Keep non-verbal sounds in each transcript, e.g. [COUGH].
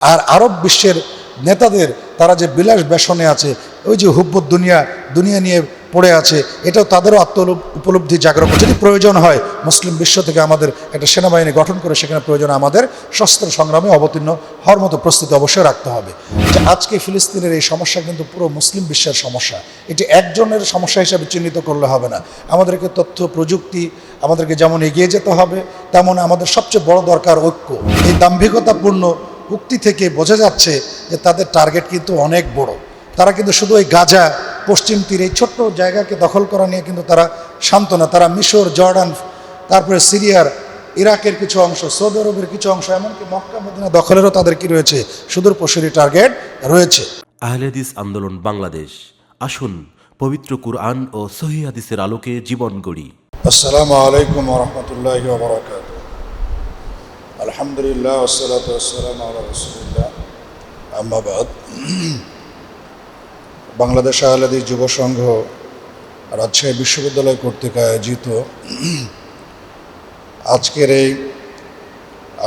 আর আরব বিশ্বের নেতাদের, তারা যে বিলাস বেসনে আছে, ওই যে হুব্বত দুনিয়া দুনিয়া নিয়ে পড়ে আছে, এটাও তাদেরও আত্ম উপলব্ধি জাগ্রত যদি প্রয়োজন হয়, মুসলিম বিশ্ব থেকে আমাদের একটা সেনাবাহিনী গঠন করে, সেখানে প্রয়োজন আমাদের শস্ত্র সংগ্রামে অবতীর্ণ হওয়ার মতো প্রস্তুতি অবশ্যই রাখতে হবে। আজকে ফিলিস্তিনের এই সমস্যা কিন্তু পুরো মুসলিম বিশ্বের সমস্যা। এটি একজনের সমস্যা হিসাবে চিহ্নিত করলে হবে না। আমাদেরকে তথ্য, প্রযুক্তি, আমাদেরকে যেমন এগিয়ে যেতে হবে, তেমন আমাদের সবচেয়ে বড় দরকার ঐক্য। এই দাম্ভিকতাপূর্ণ উক্তি থেকে বোঝা যাচ্ছে যে তাদের টার্গেট কিন্তু অনেক বড়। তারা কিন্তু শুধু ওই গাজা পশ্চিম তীরে এই ছোট্ট জায়গাকে দখল করা নিয়ে কিন্তু তারা শান্ত না তারা মিশর জর্ডান তারপরে সিরিয়ার ইরাকের কিছু অংশ সৌদি আরবের কিছু অংশ এমনকি মক্কা মদিনা দখলেরও তাদের কি রয়েছে? সুদূর প্রসারী টার্গেট রয়েছে। আহলেদিস আন্দোলন বাংলাদেশ। আসুন পবিত্র কুরআন ও সহি হাদিসের আলোকে জীবন গড়ি। আসসালামু আলাইকুম রহমতুল্লাহ বরকাত আলহামদুলিল্লাহ ওসালাত রসুলিল্লাহ। আহমাবাদ বাংলাদেশ আহলাদি যুব সংঘ রাজশাহী বিশ্ববিদ্যালয় কর্তৃক আয়োজিত আজকের এই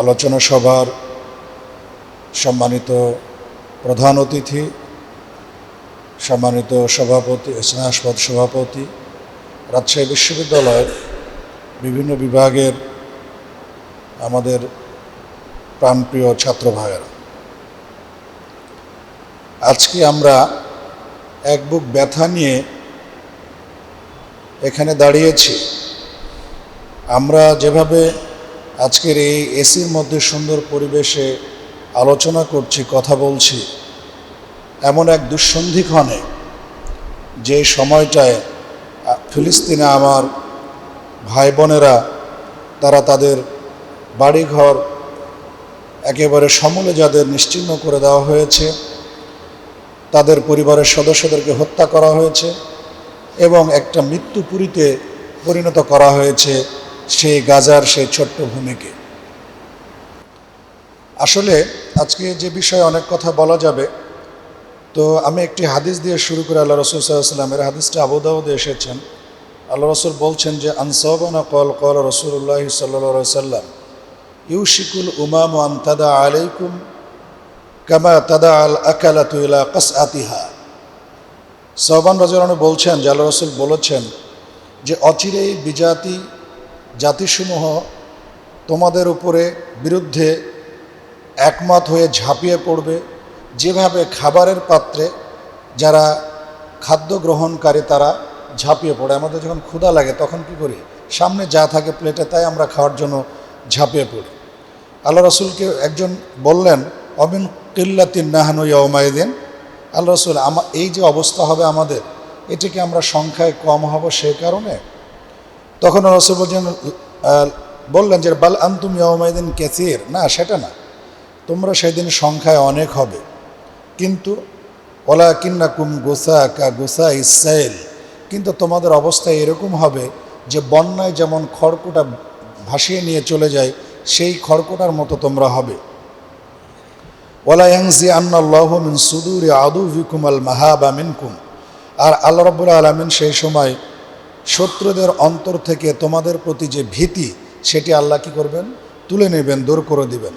আলোচনা সভার সম্মানিত প্রধান অতিথি, সম্মানিত সভাপতি, স্নেহাসপদ সভাপতি, রাজশাহী বিশ্ববিদ্যালয়ের বিভিন্ন বিভাগের আমাদের প্রাণপ্রিয় ছাত্র ভাইয়েরা, আজকে আমরা এক বুক ব্যথা নিয়ে এখানে দাঁড়িয়েছি। আমরা যেভাবে আজকের এই এসির মধ্যে সুন্দর পরিবেশে আলোচনা করছি, কথা বলছি, এমন এক দুঃসন্ধিক্ষণে যে সময়টায় ফিলিস্তিনে আমার ভাই বোনেরা তারা তাদের বাড়িঘর একেবারে সমূলে যাদের নিশ্চিহ্ন করে দেওয়া হয়েছে, তাদের পরিবারের সদস্যদেরকে হত্যা করা হয়েছে এবং একটা মৃত্যুপুরীতে পরিণত করা হয়েছে সেই গাজার সেই ছোট্ট ভূমিকে। আসলে আজকে যে বিষয়ে অনেক কথা বলা যাবে, তো আমি একটি হাদিস দিয়ে শুরু করে আল্লাহ রসুল সাল্লামের হাদিসটা আবুদাউদে এসেছেন। আল্লাহ রসুল বলছেন যে, আনসাবানা কল কল রসুল্লাহ সাল্লা সাল্লাম ইউশিকুল উমাম আন্তাদা আলাইকুম কামা তাদা আল আকালাতু ইলা কাস আতিহা সহবান রাজু বলছেন আল্লাহ রসুল বলেছেন যে অচিরেই বিজাতি জাতিসমূহ তোমাদের উপরে বিরুদ্ধে একমত হয়ে ঝাঁপিয়ে পড়বে। যেভাবে খাবারের পাত্রে যারা খাদ্য গ্রহণকারী তারা ঝাঁপিয়ে পড়ে। আমাদের যখন ক্ষুধা লাগে, তখন কি করি? সামনে যা থাকে প্লেটে, তাই আমরা খাওয়ার জন্য ঝাঁপিয়ে পড়ি। আল্লাহ রসুলকে একজন বললেন অবিন কিল্লাতিন নাহানু ইয়মায়দিন আল্লাহ রসুল, আমা, এই যে অবস্থা হবে আমাদের এটিকে আমরা সংখ্যায় কম হব সে কারণে? তখন রসুল বলছেন বললেন যে, বাল আন্তুম ইয়মায়দিন কেসির। না, সেটা না। তোমরা সেদিন সংখ্যায় অনেক হবে। কিন্তু ওলা কিন্না কুম গোসা কা গোসা ইসাইল কিন্তু তোমাদের অবস্থা এরকম হবে যে, বন্যায় যেমন খড়কুটা ভাসিয়ে নিয়ে চলে যায়, সেই খড়কুটার মতো তোমরা হবে। ওলা ইয়াংজি আন্নাল্লাহ মিন সুদুরি আদু ভিকুমাল মাহাবা মিনকুম। আর আল্লাহ রব্বুল আলমিন সেই সময় শত্রুদের অন্তর থেকে তোমাদের প্রতি যে ভীতি, সেটি আল্লাহ কি করবেন? তুলে নেবেন, দূর করে দিবেন।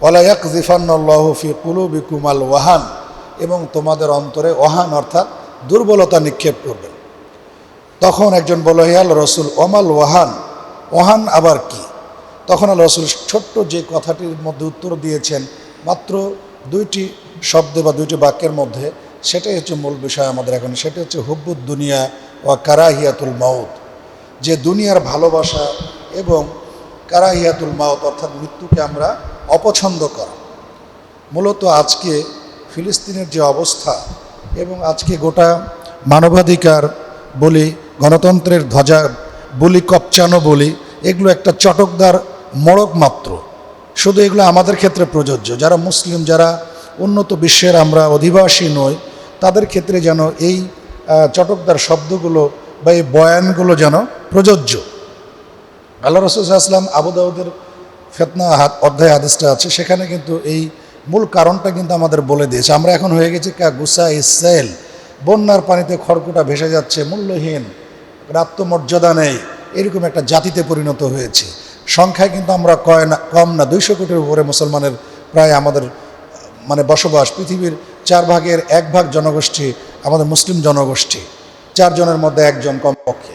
ওলায়াক জিফান্নাল্লাহ ফি কুলুবিকুমাল ওয়াহান। এবং তোমাদের অন্তরে ওহান অর্থাৎ দুর্বলতা নিক্ষেপ করবেন। তখন একজন হে রসুল, ওমাল ওয়াহান? ওহান আবার কি? তখন আল্লাহ রসুল ছোট্ট যে কথাটির মধ্যে উত্তর দিয়েছেন, মাত্র দুইটি শব্দ বা দুইটি বাক্যের মধ্যে, সেটাই হচ্ছে মূল বিষয় আমাদের এখন। সেটা হচ্ছে হুব্বুদ দুনিয়া ও কারাহিয়াতুল মাউত। যে দুনিয়ার ভালোবাসা এবং কারাহিয়াতুল মাউত, অর্থাৎ মৃত্যুকে আমরা অপছন্দ করা। মূলত আজকে ফিলিস্তিনের যে অবস্থা এবং আজকে গোটা মানবাধিকার বলি, গণতন্ত্রের ধ্বজা, বলি কপচানো বলি, এগুলো একটা চটকদার মড়ক মাত্র। শুধু এগুলো আমাদের ক্ষেত্রে প্রযোজ্য। যারা মুসলিম, যারা উন্নত বিশ্বের আমরা অধিবাসী নই, তাদের ক্ষেত্রে যেন এই চটকদার শব্দগুলো বা এই বয়ানগুলো যেন প্রযোজ্য। আল্লাহ রসুলাম আবু দাউদের ফেতনা হাত অধ্যায় আদেশটা আছে। সেখানে কিন্তু এই মূল কারণটা কিন্তু আমাদের বলে দিয়েছে। আমরা এখন হয়ে গেছি কা গুসা ইসেল বন্যার পানিতে খড়কুটা ভেসে যাচ্ছে, মূল্যহীন আত্মমর্যাদা নেই। এরকম একটা জাতিতে পরিণত হয়েছে। সংখ্যায় কিন্তু আমরা কয় না, কম না, দুইশো কোটির উপরে মুসলমানের প্রায় আমাদের মানে বসবাস, পৃথিবীর চার ভাগের এক ভাগ জনগোষ্ঠী আমাদের মুসলিম জনগোষ্ঠী। চারজনের মধ্যে একজন কমপক্ষে।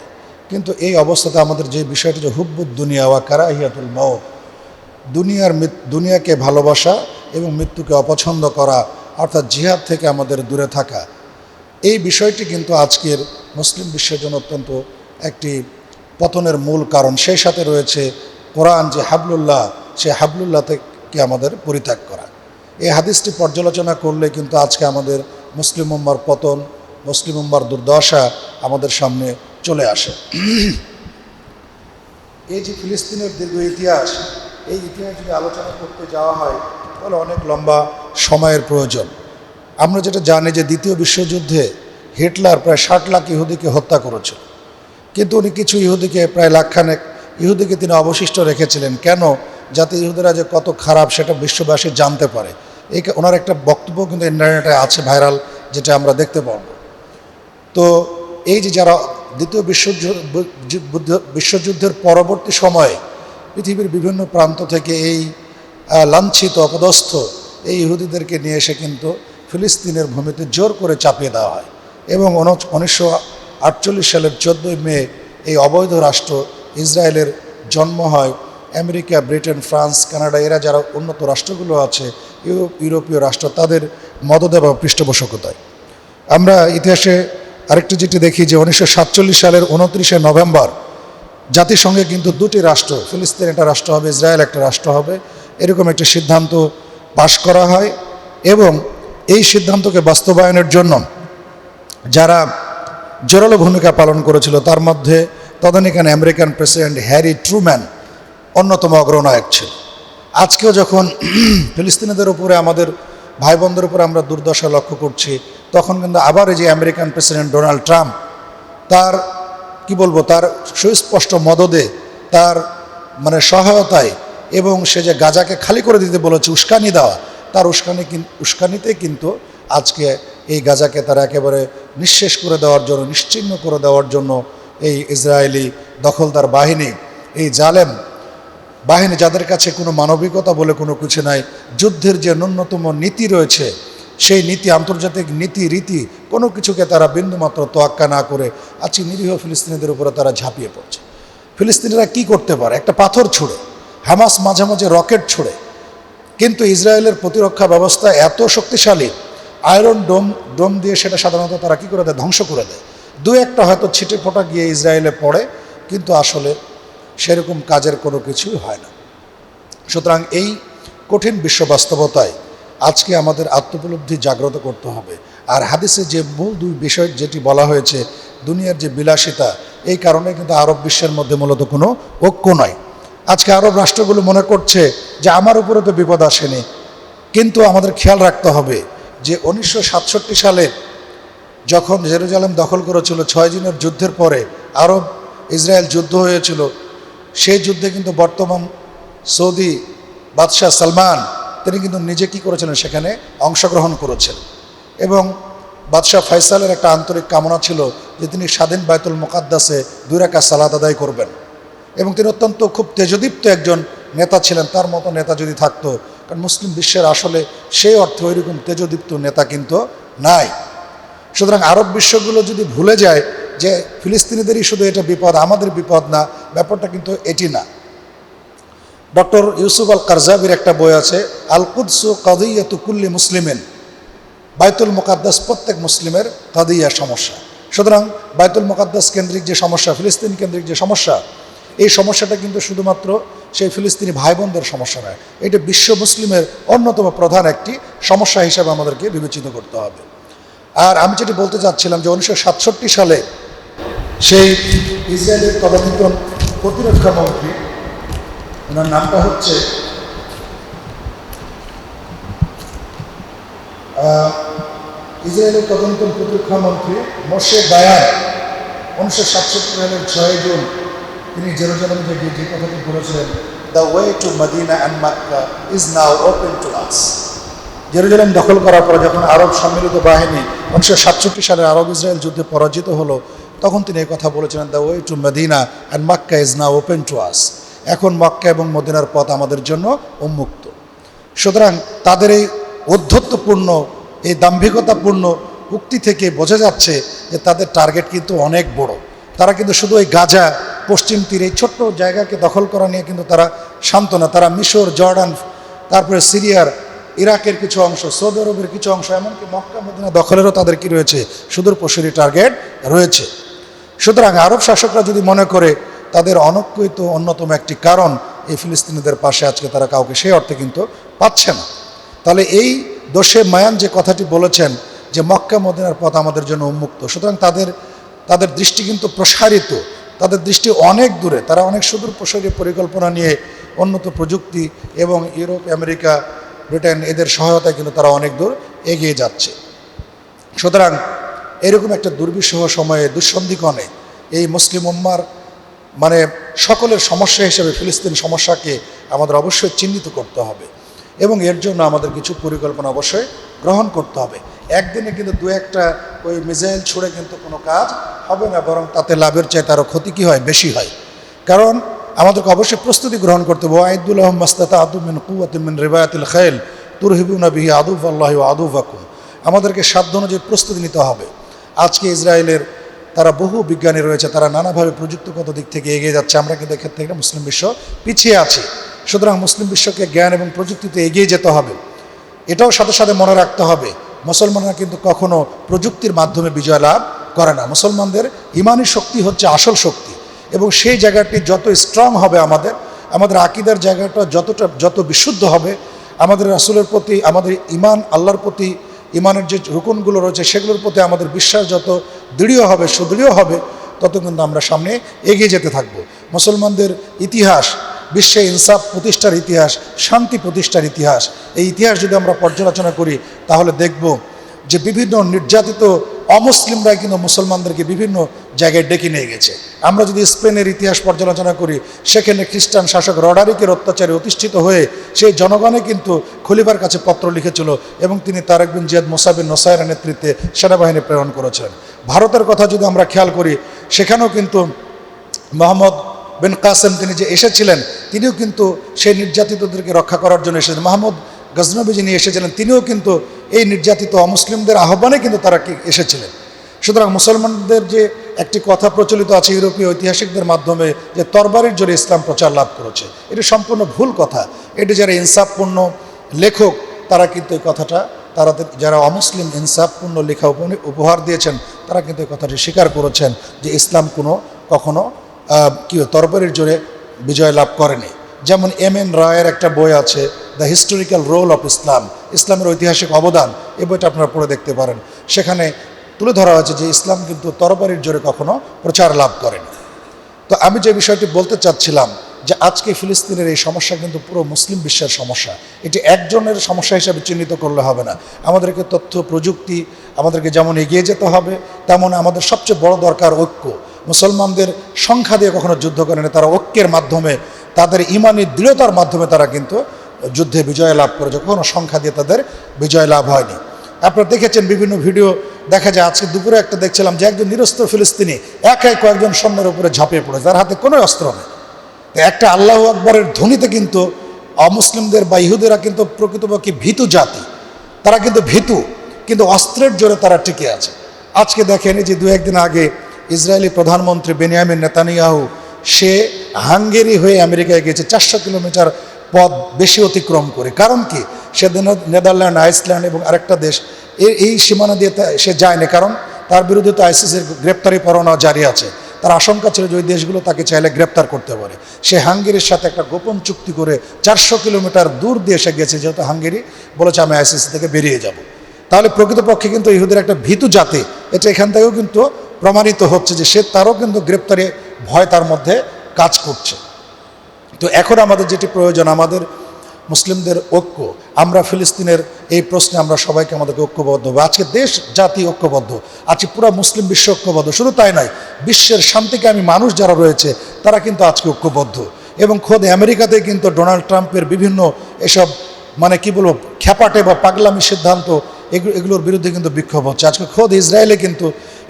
কিন্তু এই অবস্থাতে আমাদের যে বিষয়টি যে হুব্বুদ দুনিয়া ওয়া কারাহিয়াতুল মৌত দুনিয়ার দুনিয়াকে ভালোবাসা এবং মৃত্যুকে অপছন্দ করা, অর্থাৎ জিহাদ থেকে আমাদের দূরে থাকা, এই বিষয়টি কিন্তু আজকের মুসলিম বিশ্বের জন্য অত্যন্ত একটি পতনের মূল কারণ সেই সাথে রয়েছে কোরআন যে হাবলুল্লাহ সে হাবলুল্লাহ থেকে আমাদের পরিত্যাগ করা। এই হাদিসটি পর্যালোচনা করলে কিন্তু আজকে আমাদের মুসলিম উম্মার পতন, মুসলিম উম্মার দুর্দশা আমাদের সামনে চলে আসে। এই যে ফিলিস্তিনের দীর্ঘ ইতিহাস, এই ইতিহাস যদি আলোচনা করতে যাওয়া হয়, তাহলে অনেক লম্বা সময়ের প্রয়োজন। আমরা যেটা জানি যে দ্বিতীয় বিশ্বযুদ্ধে হিটলার প্রায় ষাট লাখ ইহুদিকে হত্যা করেছিল। কিন্তু উনি কিছু ইহুদিকে প্রায় লাখখানেক ইহুদিকে তিনি অবশিষ্ট রেখেছিলেন। কেন? যাতে ইহুদিরা যে কত খারাপ সেটা বিশ্ববাসী জানতে পারে। এই ওনার একটা বক্তব্য কিন্তু ইন্টারনেটে আছে ভাইরাল, যেটা আমরা দেখতে পারব তো এই যে যারা দ্বিতীয় বিশ্বযুদ্ধ বিশ্বযুদ্ধের পরবর্তী সময়ে পৃথিবীর বিভিন্ন প্রান্ত থেকে এই লাঞ্ছিত, অপদস্থ এই ইহুদিদেরকে নিয়ে এসে কিন্তু ফিলিস্তিনের ভূমিতে জোর করে চাপিয়ে দেওয়া হয়। এবং উনিশশো আটচল্লিশ সালের চোদ্দোই মে এই অবৈধ রাষ্ট্র ইসরায়েলের জন্ম হয়। আমেরিকা, ব্রিটেন, ফ্রান্স, কানাডা, এরা যারা উন্নত রাষ্ট্রগুলো আছে ইউরোপ ইউরোপীয় রাষ্ট্র, তাদের মদদে বা পৃষ্ঠপোষকতায়। আমরা ইতিহাসে আরেকটি যেটি দেখি যে উনিশশো সাতচল্লিশ সালের উনত্রিশে নভেম্বর জাতিসংঘে কিন্তু দুটি রাষ্ট্র, ফিলিস্তিন একটা রাষ্ট্র হবে, ইসরায়েল একটা রাষ্ট্র হবে, এরকম একটি সিদ্ধান্ত পাশ করা হয় এবং এই সিদ্ধান্তকে বাস্তবায়নের জন্য যারা জোরালো ভূমিকা পালন করেছিল। তার মধ্যে তদানীকান আমেরিকান প্রেসিডেন্ট হ্যারি ট্রুম্যান অন্যতম অগ্রনায়ক ছিল আজকেও যখন [CLEARS THROAT] ফিলিস্তিনিদের উপরে, আমাদের ভাই বোনদের উপরে আমরা দুর্দশা লক্ষ্য করছি, তখন কিন্তু আবার এই যে আমেরিকান প্রেসিডেন্ট ডোনাল্ড ট্রাম্প, তার, কি বলব, তার সুস্পষ্ট মদদে, তার মানে সহায়তায় এবং সে যে গাজাকে খালি করে দিতে বলেছে, উস্কানি দেওয়া, তার উস্কানি কিন- উস্কানিতে কিন্তু আজকে এই গাজাকে তারা একেবারে নিঃশেষ করে দেওয়ার জন্য নিশ্চিহ্ন করে দেওয়ার জন্য এই ইসরায়েলি দখলদার বাহিনী, এই জালেম বাহিনী যাদের কাছে কোনো মানবিকতা বলে কোনো কিছু নাই, যুদ্ধের যে ন্যূনতম নীতি রয়েছে, সেই নীতি, আন্তর্জাতিক নীতি, রীতি, কোনো কিছুকে তারা বিন্দুমাত্র তোয়াক্কা না করে আজকে নিরীহ ফিলিস্তিনিদের উপরে তারা ঝাঁপিয়ে পড়ছে। ফিলিস্তিনিরা কি করতে পারে? একটা পাথর ছুঁড়ে, হামাস মাঝে মাঝে রকেট ছুঁড়ে, কিন্তু ইসরায়েলের প্রতিরক্ষা ব্যবস্থা এত শক্তিশালী আয়রন ডোম ডোম দিয়ে সেটা সাধারণত তারা কি করে দেয়? ধ্বংস করে দেয়। দু একটা হয়তো ছিটে ফোটা গিয়ে ইসরায়েলে পড়ে, কিন্তু আসলে সেরকম কাজের কোনো কিছুই হয় না। সুতরাং এই কঠিন বিশ্ব বাস্তবতায় আজকে আমাদের আত্মপলব্ধি জাগ্রত করতে হবে। আর হাদিসে যে মূল দুই বিষয় যেটি বলা হয়েছে, দুনিয়ার যে বিলাসিতা, এই কারণে কিন্তু আরব বিশ্বের মধ্যে মূলত কোনো ঐক্য নয়। আজকে আরব রাষ্ট্রগুলো মনে করছে যে আমার উপরে তো বিপদ আসেনি, কিন্তু আমাদের খেয়াল রাখতে হবে যে উনিশশো সাতষট্টি সালে যখন জেরুজালেম দখল করেছিল, ছয় দিনের যুদ্ধের পরে আরব ইসরায়েল যুদ্ধ হয়েছিল, সেই যুদ্ধে কিন্তু বর্তমান সৌদি বাদশাহ সালমান, তিনি কিন্তু নিজে কি করেছিলেন, সেখানে অংশগ্রহণ করেছেন। এবং বাদশাহ ফয়সালের একটা আন্তরিক কামনা ছিল যে তিনি স্বাধীন বায়তুল মোকাদ্দাসে দুই রাকা সালাদ আদায় করবেন। এবং তিনি অত্যন্ত খুব তেজদীপ্ত একজন নেতা ছিলেন, তার মতো নেতা যদি থাকতো। কারণ মুসলিম বিশ্বের আসলে সেই অর্থে ওইরকম তেজদীপ্ত নেতা কিন্তু নাই। সুতরাং আরব বিশ্বগুলো যদি ভুলে যায় যে ফিলিস্তিনিদেরই শুধু এটা বিপদ, আমাদের বিপদ না, ব্যাপারটা কিন্তু এটি না। ডক্টর ইউসুফ আল কারজাবির একটা বই আছে আল কুদসু কাদিয়াতু কুল্লি মুসলিমেন। বাইতুল মোকাদ্দাস প্রত্যেক মুসলিমের কাদিয়া সমস্যা। সুতরাং বাইতুল মোকাদ্দাস কেন্দ্রিক যে সমস্যা, ফিলিস্তিন কেন্দ্রিক যে সমস্যা এই সমস্যাটা কিন্তু শুধুমাত্র সেই ফিলিস্তিনি ভাই বোনদের সমস্যা নয়, এটা বিশ্ব মুসলিমের অন্যতম প্রধান একটি সমস্যা হিসাবে আমাদেরকে বিবেচিত করতে হবে। আর আমি যেটি বলতে চাচ্ছিলাম যে উনিশশো সাতষট্টি সালে সেই ইসরায়েলের তদানীতন প্রতিরক্ষা মন্ত্রী, ওনার নামটা হচ্ছে ইসরায়েলের তদন্তন প্রতিরক্ষা মন্ত্রী মোশে দায়ান। উনিশশো সাতষট্টি সালের ছয় জুন তিনি জেরুজালেম গিয়ে যে কথাটি বলেছিলেন the way to Medina and Makkah is now open to us Jerusalem দখল করার পরে যখন আরব সম্মিলিত বাহিনী উনিশশো সাতষট্টি সালে আরব ইসরায়েল যুদ্ধে পরাজিত হলো তখন তিনি এই কথা বলেছিলেন the way to Medina and Makkah is now open to us এখন মক্কা এবং মদিনার পথ আমাদের জন্য উন্মুক্ত। সুতরাং তাদের এই ঔদ্ধত্যপূর্ণ এই দাম্ভিকতাপূর্ণ উক্তি থেকে বোঝা যাচ্ছে যে তাদের টার্গেট কিন্তু অনেক বড়। তারা কিন্তু শুধু ওই গাজা পশ্চিম তীরে এই ছোট্ট জায়গাকে দখল করা নিয়ে কিন্তু তারা শান্ত না তারা মিশর, জর্ডান, তারপরে সিরিয়ার, ইরাকের কিছু অংশ, সৌদি আরবের কিছু অংশ, এমনকি মক্কা, মদিনা দখলেরও তাদের কি রয়েছে? সুদূর প্রসারী টার্গেট রয়েছে। সুতরাং আরব শাসকরা যদি মনে করে তাদের অনৈক্যিত অন্যতম একটি কারণ এই ফিলিস্তিনিদের পাশে আজকে তারা কাউকে সেই অর্থে কিন্তু পাচ্ছে না। তাহলে এই দোষে মায়ান যে কথাটি বলেছেন যে মক্কা, মদিনার পথ আমাদের জন্য উন্মুক্ত, সুতরাং তাদের তাদের দৃষ্টি কিন্তু প্রসারিত। তাদের দৃষ্টি অনেক দূরে। তারা অনেক সুদূর প্রসারী পরিকল্পনা নিয়ে উন্নত প্রযুক্তি এবং ইউরোপ, আমেরিকা, ব্রিটেন এদের সহায়তায় কিন্তু তারা অনেক দূর এগিয়ে যাচ্ছে। সুতরাং এরকম একটা দুর্বিষহ সময়ে দুঃসন্ধিকণে এই মুসলিম উম্মার মানে সকলের সমস্যা হিসেবে, ফিলিস্তিন সমস্যাকে আমাদের অবশ্যই চিহ্নিত করতে হবে এবং এর জন্য আমাদের কিছু পরিকল্পনা অবশ্যই গ্রহণ করতে হবে। একদিনে কিন্তু দু একটা ওই মিসাইল ছুড়ে কিন্তু কোনো কাজ হবে না, বরং তাতে লাভের চাই তারও ক্ষতি কী হয়? বেশি হয়। কারণ আমাদেরকে অবশ্যই প্রস্তুতি গ্রহণ করতে হবে। ওয়াইদুল আহম মাস্তাতা আদুমিন কুয়াতিমিন রিবায়াতিল খাইল। তুরহিবুনা বিহি আদুফ আল্লাহ আদুফ আকুম আমাদেরকে সাধ্য অনুযায়ী প্রস্তুতি নিতে হবে। আজকে ইসরায়েলের তারা বহু বিজ্ঞানী রয়েছে, তারা নানাভাবে প্রযুক্তিগত দিক থেকে এগিয়ে যাচ্ছে। আমরা কিন্তু এক্ষেত্রে থেকে মুসলিম বিশ্ব পিছিয়ে আছি। সুতরাং মুসলিম বিশ্বকে জ্ঞান এবং প্রযুক্তিতে এগিয়ে যেতে হবে। এটাও সাথে সাথে মনে রাখতে হবে মুসলমানরা কিন্তু কখনো প্রযুক্তির মাধ্যমে বিজয় লাভ করে না। মুসলমানদের ইমানি শক্তি হচ্ছে আসল শক্তি এবং সেই জায়গাটি যত স্ট্রং হবে আমাদের আমাদের আকিদার জায়গাটা যতটা, যত বিশুদ্ধ হবে, আমাদের রাসুলের প্রতি, আমাদের ইমান আল্লাহর প্রতি ইমানের যে রুকুনগুলো রয়েছে সেগুলোর প্রতি আমাদের বিশ্বাস যত দৃঢ় হবে, সুদৃঢ় হবে, তত কিন্তু আমরা সামনে এগিয়ে যেতে থাকব। মুসলমানদের ইতিহাস বিশ্বে ইনসাফ প্রতিষ্ঠার ইতিহাস, শান্তি প্রতিষ্ঠার ইতিহাস, এই ইতিহাস যদি আমরা পর্যালোচনা করি, তাহলে দেখব যে বিভিন্ন নির্যাতিত অমুসলিমরা কিন্তু মুসলমানদেরকে বিভিন্ন জায়গায় ডেকে নিয়ে গেছে। আমরা যদি স্পেনের ইতিহাস পর্যালোচনা করি, সেখানে খ্রিস্টান শাসক রডারিকের অত্যাচারে অতিষ্ঠিত হয়ে সেই জনগণে কিন্তু খলিফার কাছে পত্র লিখেছিল এবং তিনি তারেক বিন জিয়াদ মোসাবিন নোসাইরের নেতৃত্বে সেনাবাহিনী প্রেরণ করেছেন। ভারতের কথা যদি আমরা খেয়াল করি, সেখানেও কিন্তু মোহাম্মদ বিন কাসেম তিনি যে এসেছিলেন, তিনিও কিন্তু সেই নির্যাতিতদেরকে রক্ষা করার জন্য এসেছেন। মাহমুদ গজনবী যিনি এসেছিলেন, তিনিও কিন্তু এই নির্যাতিত অমুসলিমদের আহ্বানে কিন্তু তারা এসেছিলেন। সুতরাং মুসলমানদের যে একটি কথা প্রচলিত আছে ইউরোপীয় ঐতিহাসিকদের মাধ্যমে যে তরবারির জোরে ইসলাম প্রচার লাভ করেছে, এটি সম্পূর্ণ ভুল কথা। এটি যারা ইনসাফপূর্ণ লেখক, তারা কিন্তু এই কথাটা, তারা যারা অমুসলিম ইনসাফপূর্ণ লেখা উপহার দিয়েছেন, তারা কিন্তু এই কথাটি স্বীকার করেছেন যে ইসলাম কোনো কখনো কি তরবারির জোরে বিজয় লাভ করেনি। যেমন এম এন রায়ের একটা বই আছে the historical role of Islam ইসলামের ঐতিহাসিক অবদান, এ বইটা আপনারা পড়ে দেখতে পারেন। সেখানে তুলে ধরা হয়েছে যে ইসলাম কিন্তু তরবারির জোরে কখনো প্রচার লাভ করেনি। তো আমি যে বিষয়টি বলতে চাচ্ছিলাম যে আজকে ফিলিস্তিনের এই সমস্যা কিন্তু পুরো মুসলিম বিশ্বের সমস্যা। এটি একজনের সমস্যা হিসাবে চিহ্নিত করলে হবে না। আমাদেরকে তথ্য, প্রযুক্তি, আমাদেরকে যেমন এগিয়ে যেতে হবে, তেমন আমাদের সবচেয়ে বড় দরকার ঐক্য। মুসলমানদের সংখ্যা দিয়ে কখনো যুদ্ধ করেনি তারা ঐক্যের মাধ্যমে, তাদের ইমানি দৃঢ়তার মাধ্যমে তারা কিন্তু যুদ্ধে বিজয় লাভ করেছে কখনো সংখ্যা দিয়ে তাদের বিজয় লাভ হয়নি। আপনারা দেখেছেন বিভিন্ন ভিডিও, দেখা যায় আজকে দুপুরে একটা দেখছিলাম যে একজন নিরস্ত্র ফিলিস্তিনি একাই কয়েকজন সৈন্যের উপরে ঝাঁপিয়ে পড়ে, যার হাতে কোনো অস্ত্র নেই। তো একটা আল্লাহ আকবরের ধ্বনিতে কিন্তু অমুসলিমদের বা ইহুদেরা কিন্তু প্রকৃতপক্ষে ভীতু জাতি। তারা কিন্তু ভীতু, কিন্তু অস্ত্রের জোরে তারা টিকে আছে। আজকে দেখেন যে দু একদিন আগে ইসরায়েলি প্রধানমন্ত্রী বেনিয়ামিন নেতানিয়াহু, সে হাঙ্গেরি হয়ে আমেরিকায় গেছে চারশো কিলোমিটার পথ বেশি অতিক্রম করে। কারণ কি? সে নেদারল্যান্ড, আইসল্যান্ড এবং আরেকটা দেশ এই সীমানা দিয়ে সে যায়নি। কারণ তার বিরুদ্ধে তো আইসিসির গ্রেপ্তারি পরোয়ানা জারি আছে। তার আশঙ্কা ছিল যে ওই দেশগুলো তাকে চাইলে গ্রেপ্তার করতে পারে। সে হাঙ্গেরির সাথে একটা গোপন চুক্তি করে চারশো কিলোমিটার দূর দিয়ে সে গেছে যেহেতু হাঙ্গেরি বলেছে, আমি আইসিসি থেকে বেরিয়ে যাব। তাহলে প্রকৃতপক্ষে কিন্তু ইহুদের একটা ভীতু জাতি, এটা এখান থেকেও কিন্তু প্রমাণিত হচ্ছে যে সে তারও কিন্তু গ্রেপ্তারে ভয় তার মধ্যে কাজ করছে। তো এখন আমাদের যেটি প্রয়োজন, আমাদের মুসলিমদের ঐক্য, আমরা ফিলিস্তিনের এই প্রশ্নে আমরা সবাইকে আমাদেরকে ঐক্যবদ্ধ হবে। আজকে দেশ, জাতি ঐক্যবদ্ধ, আজকে পুরো মুসলিম বিশ্ব ঐক্যবদ্ধ। শুধু তাই নয়, বিশ্বের শান্তিকামী মানুষ যারা রয়েছে, তারা কিন্তু আজকে ঐক্যবদ্ধ। এবং খোদ আমেরিকাতে কিন্তু ডোনাল্ড ট্রাম্পের বিভিন্ন এসব মানে কি বলব, খ্যাপাটে বা পাগলামি সিদ্ধান্ত এগুলোর বিরুদ্ধে কিন্তু বিক্ষোভ হচ্ছে। আজকে খোদ ইসরায়েলে কিন্তু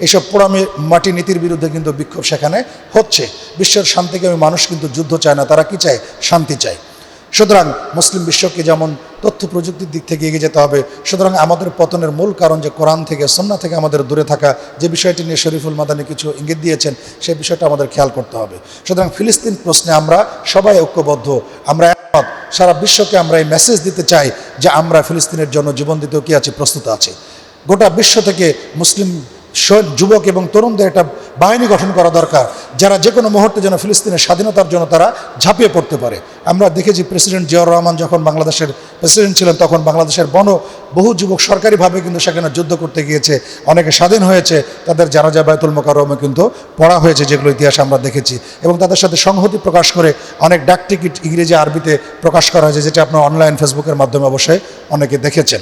এসব পোড়ামে মাটি নীতির বিরুদ্ধে কিন্তু বিক্ষোভ সেখানে হচ্ছে। বিশ্বের শান্তিকামী মানুষ কিন্তু যুদ্ধ চায় না, তারা কি চায়? শান্তি চায়। সুতরাং মুসলিম বিশ্বকে যেমন তথ্য প্রযুক্তির দিক থেকে এগিয়ে যেতে হবে, সুতরাং আমাদের পতনের মূল কারণ যে কোরআন থেকে সন্না থেকে আমাদের দূরে থাকা, যে বিষয়টি নিয়ে শরীফুল মাদানি কিছু ইঙ্গিত দিয়েছেন, সেই বিষয়টা আমাদের খেয়াল করতে হবে। সুতরাং ফিলিস্তিন প্রশ্নে আমরা সবাই ঐক্যবদ্ধ, আমরা সারা বিশ্বকে আমরা এই মেসেজ দিতে চাই যে আমরা ফিলিস্তিনের জন্য জীবন দিতেও কি আছে, প্রস্তুত আছে। গোটা বিশ্ব থেকে মুসলিম যুবক এবং তরুণদের একটা বাহিনী গঠন করা দরকার, যারা যে কোনো মুহূর্তে যেন ফিলিস্তিনের স্বাধীনতার জন্য তারা ঝাঁপিয়ে পড়তে পারে। আমরা দেখেছি প্রেসিডেন্ট জিয়াউর রহমান যখন বাংলাদেশের প্রেসিডেন্ট ছিলেন, তখন বাংলাদেশের বন, বহু যুবক সরকারিভাবে কিন্তু সেখানে যুদ্ধ করতে গিয়েছে, অনেকে স্বাধীন হয়েছে, তাদের জানাজা বায়তুল মোকারমে কিন্তু পড়া হয়েছে, যেগুলো ইতিহাসে আমরা দেখেছি। এবং তাদের সাথে সংহতি প্রকাশ করে অনেক ডাক টিকিট ইংরেজি আরবিতে প্রকাশ করা হয়েছে, যেটা আপনার অনলাইন ফেসবুকের মাধ্যমে অবশ্যই অনেকে দেখেছেন।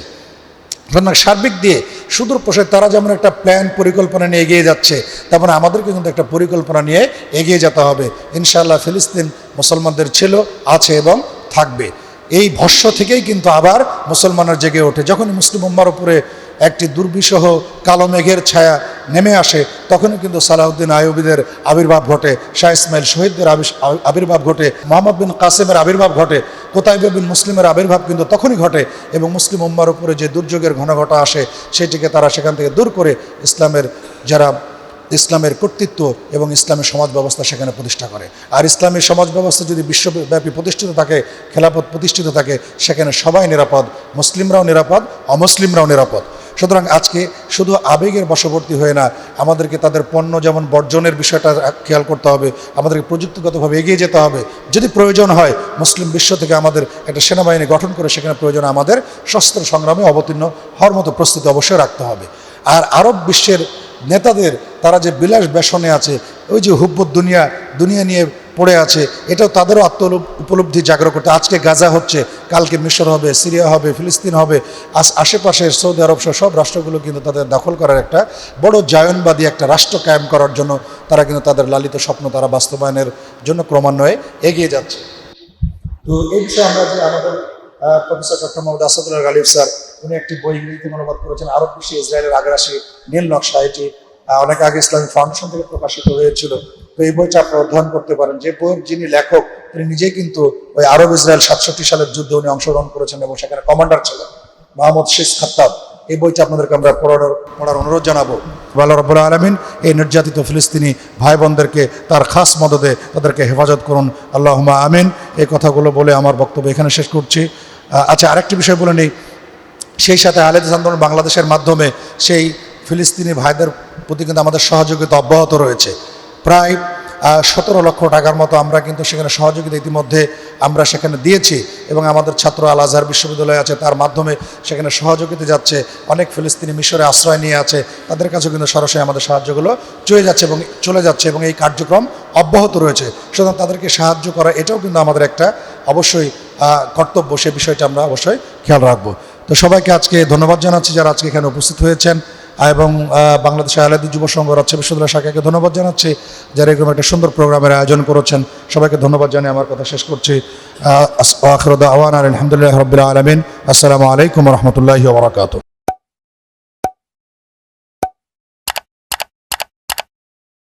সুতরাং সার্বিক দিয়ে সুদূর পোষে তারা যেমন একটা প্ল্যান পরিকল্পনা নিয়ে এগিয়ে যাচ্ছে তেমন আমাদেরকে কিন্তু একটা পরিকল্পনা নিয়ে এগিয়ে যেতে হবে। ইনশাআল্লাহ ফিলিস্তিন মুসলমানদের ছিল, আছে এবং থাকবে। এই ভস্য থেকেই কিন্তু আবার মুসলমানের জেগে ওঠে। যখন মুসলিম উম্মার উপরে একটি দুর্বিষহ কালো মেঘের ছায়া নেমে আসে। তখনই কিন্তু সালাউদ্দিন আয়ুবিদের আবির্ভাব ঘটে, শাহ ইসমাইল শহীদদের আবির্ভাব ঘটে, মোহাম্মদ বিন কাসেমের আবির্ভাব ঘটে, কোতাইব বিন মুসলিমের আবির্ভাব কিন্তু তখনই ঘটে এবং মুসলিম উম্মার উপরে যে দুর্যোগের ঘনঘটা আসে, সেটিকে তারা সেখান থেকে দূর করে ইসলামের যারা ইসলামের কর্তৃত্ব এবং ইসলামের সমাজ ব্যবস্থা সেখানে প্রতিষ্ঠা করে। আর ইসলামের সমাজ ব্যবস্থা যদি বিশ্বব্যাপী প্রতিষ্ঠিত থাকে, খেলাপথ প্রতিষ্ঠিত থাকে, সেখানে সবাই নিরাপদ, মুসলিমরাও নিরাপদ, অমুসলিমরাও নিরাপদ। সুতরাং আজকে শুধু আবেগের বশবর্তী হয়ে না, আমাদেরকে তাদের পণ্য যেমন বর্জনের বিষয়টা খেয়াল করতে হবে, আমাদেরকে প্রযুক্তিগতভাবে এগিয়ে যেতে হবে। যদি প্রয়োজন হয়, মুসলিম বিশ্ব থেকে আমাদের একটা সেনাবাহিনী গঠন করে সেখানে প্রয়োজন আমাদের শস্ত্র সংগ্রামে অবতীর্ণ হওয়ার মতো প্রস্তুতি অবশ্যই রাখতে হবে। আর আরব বিশ্বের নেতাদের, তারা যে বিলাস বেসনে আছে, ওই যে হুব্বত দুনিয়া দুনিয়া নিয়ে পড়ে আছে, এটাও তাদেরও আত্ম উপলব্ধি জাগ্রত করতে। আজকে গাজা হচ্ছে, কালকে মিশর হবে, সিরিয়া হবে, ফিলিস্তিন হবে, আস, আশেপাশের সৌদি আরব সহ সব রাষ্ট্রগুলো কিন্তু তাদের দখল করার একটা বড় জায়নবাদী একটা রাষ্ট্র কায়েম করার জন্য তারা কিন্তু তাদের লালিত স্বপ্ন তারা বাস্তবায়নের জন্য ক্রমান্বয়ে এগিয়ে যাচ্ছে। তো এই বিষয়ে আমরা যে আমাদের professor doctor Mohammad Asadullah Galib sir, উনি একটি বই ইংরেজিতে অনুবাদ করেছেন, আরব বিশ্বে ইসরায়েলের আগ্রাসী নীল নকশা, এটি অনেক আগে ইসলামিক ফাউন্ডেশন থেকে প্রকাশিত হয়েছিল। তো এই বইটা আপনি অধ্যয়ন করতে পারেন। যে বইয়ের যিনি লেখক, তিনি নিজেই কিন্তু ওই আরব ইসরায়েল সাতষট্টি সালের যুদ্ধে উনি অংশগ্রহণ করেছেন এবং সেখানে কমান্ডার ছিলেন, মোহাম্মদ শেখ খাত্তাব। এই বইটা আপনাদেরকে আমরা পড়ার পড়ার অনুরোধ জানাব। আল্লাহ রব্বুল আলমিন, এই নির্যাতিত ফিলিস্তিনি ভাই বোনদেরকে তার খাস মদদে তাদেরকে হেফাজত করুন। আল্লাহুমা আমিন। এই কথাগুলো বলে আমার বক্তব্য এখানে শেষ করছি। আচ্ছা আরেকটি বিষয় বলে নেই। সেই সাথে আলেদিস আন্দোলন বাংলাদেশের মাধ্যমে সেই ফিলিস্তিনি ভাইদের প্রতি কিন্তু আমাদের সহযোগিতা অব্যাহত রয়েছে। প্রায় সতেরো লক্ষ টাকার মতো আমরা কিন্তু সেখানে সহযোগিতা ইতিমধ্যে আমরা সেখানে দিয়েছি এবং আমাদের ছাত্র আল আজহার বিশ্ববিদ্যালয় আছে, তার মাধ্যমে সেখানে সহযোগিতা যাচ্ছে, অনেক ফিলিস্তিনি মিশরে আশ্রয় নিয়ে আছে, তাদের কাছেও কিন্তু সরাসরি আমাদের সাহায্যগুলো চলে যাচ্ছে এবং চলে যাচ্ছে এবং এই কার্যক্রম অব্যাহত রয়েছে। সুতরাং তাদেরকে সাহায্য করা, এটাও কিন্তু আমাদের একটা অবশ্যই কর্তব্য, সে বিষয়টা আমরা অবশ্যই খেয়াল রাখব। তো সবাইকে আজকে ধন্যবাদ জানাচ্ছি যারা আজকে এখানে উপস্থিত হয়েছেন। এবং বাংলাদেশ আলাদী যুব সংঘ রাজ্য বিশ্ববিদ্যালয় শাখাকে ধন্যবাদ জানাচ্ছি, যারা এরকম একটা সুন্দর প্রোগ্রামের আয়োজন করেছেন। সবাইকে ধন্যবাদ জানিয়ে আমার কথা শেষ করছি। আখরদা আওয়ান আলহামদুলিল্লাহ রবিল্লা আলমিন। আসসালামু আলাইকুম রহমতুল্লাহি ওবরাকাতু